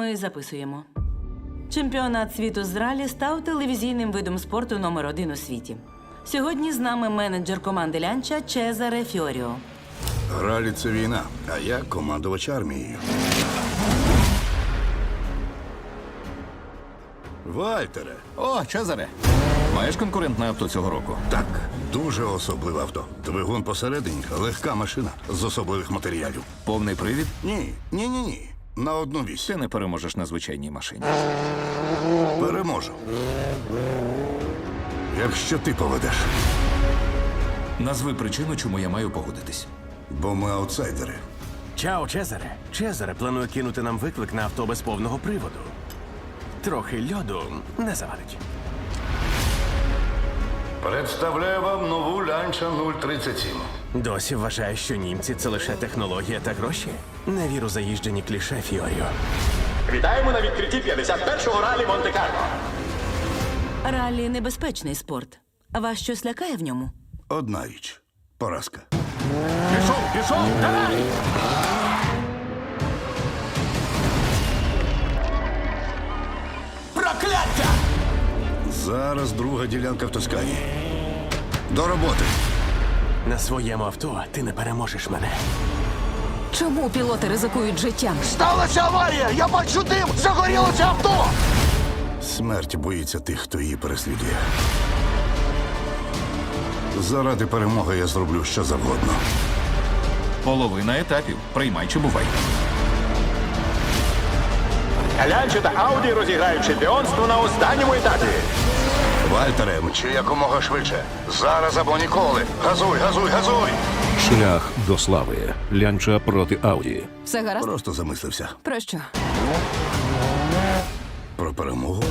Ми записуємо. Чемпіонат світу з ралі став телевізійним видом спорту номер один у світі. Сьогодні з нами менеджер команди Лянча Чезаре Фіоріо. Ралі це війна, а я командувач армією. Вальтере, О, Чезаре. Маєш конкурентне авто цього року? так, дуже особливе авто. Двигун посередині, легка машина з особливих матеріалів. Повний привід? Ні, ні, ні, ні. На одну вісь. Ти не переможеш на звичайній машині. Переможу. Якщо ти поведеш, Назви причину, чому я маю погодитись. бо ми аутсайдери. Чао, Чезаре. Чезаре планує кинути нам виклик на авто без повного приводу. Трохи льоду не завадить. Представляю вам нову лянча 037. Досі вважає, що німці це лише технологія та гроші. Не віру заїжджені кліше Фіоріо. Вітаємо на відкритті 51-го ралі Монте-Карло. Ралі небезпечний спорт. А вас щось лякає в ньому? Одна річ поразка. Пішов, пішов, давай! Прокляття! Зараз друга ділянка в Тоскані. До роботи. На своєму авто ти не переможеш мене. Чому пілоти ризикують життям? Сталася аварія! Я бачу дим! Загорілося авто! Смерть боїться тих, хто її переслідує. Заради перемоги я зроблю що завгодно. Половина етапів. Приймай чи бувай. Лянче та Ауді розіграють чемпіонство на останньому етапі. Вальтере, мчи якомога швидше. Зараз або ніколи. Газуй, газуй, газуй. Шлях до слави. Лянча проти Ауді. Все гаразд? Просто замислився Про що? про перемогу.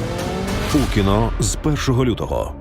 У кіно з 1 лютого.